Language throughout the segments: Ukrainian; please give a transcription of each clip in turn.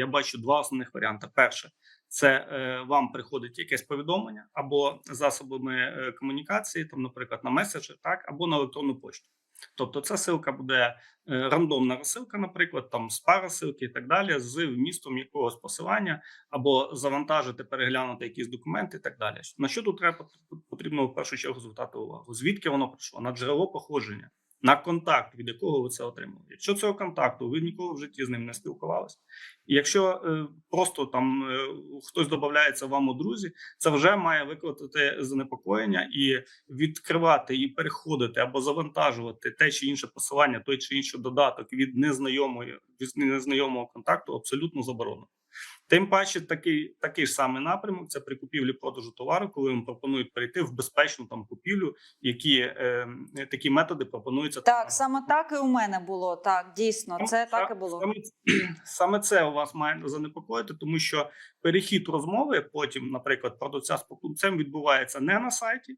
я бачу два основних варіанти. Перше, це е, вам приходить якесь повідомлення або засобами е, комунікації, там, наприклад, на меседжі, так, або на електронну пошту. Тобто, ця ссылка буде е, рандомна розсилка, наприклад, там з парасилки і так далі, з вмістом якогось посилання, або завантажити, переглянути якісь документи і так далі. На що тут треба потрібно в першу чергу звертати увагу? Звідки воно прийшло? На джерело походження, на контакт, від якого ви це отримали. Якщо цього контакту ви ніколи в житті з ним не спілкувалися, і якщо е, просто там е, хтось додається вам у друзі, це вже має викликати занепокоєння і відкривати і переходити або завантажувати те чи інше посилання, той чи інший додаток від незнайомої від незнайомого контакту абсолютно заборонено. Тим паче, такий такий ж самий напрямок це при купівлі продажу товару, коли вам пропонують перейти в безпечну там купівлю, які е, такі методи пропонуються Так, саме так і у мене було. Так, дійсно, це Саме- так і було. Саме, саме це у вас має занепокоїти, тому що перехід розмови потім, наприклад, продавця з покупцем відбувається не на сайті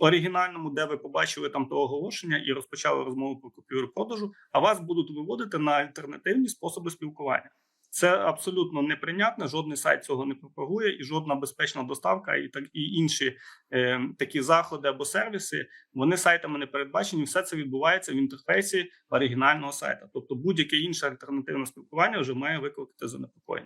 оригінальному, де ви побачили там то оголошення і розпочали розмову про купівлю продажу, а вас будуть виводити на альтернативні способи спілкування. Це абсолютно неприйнятне. Жодний сайт цього не пропагує, і жодна безпечна доставка, і так і інші е, такі заходи або сервіси. Вони сайтами не передбачені. Все це відбувається в інтерфейсі оригінального сайта. Тобто, будь-яке інше альтернативне спілкування вже має викликати занепокоєння.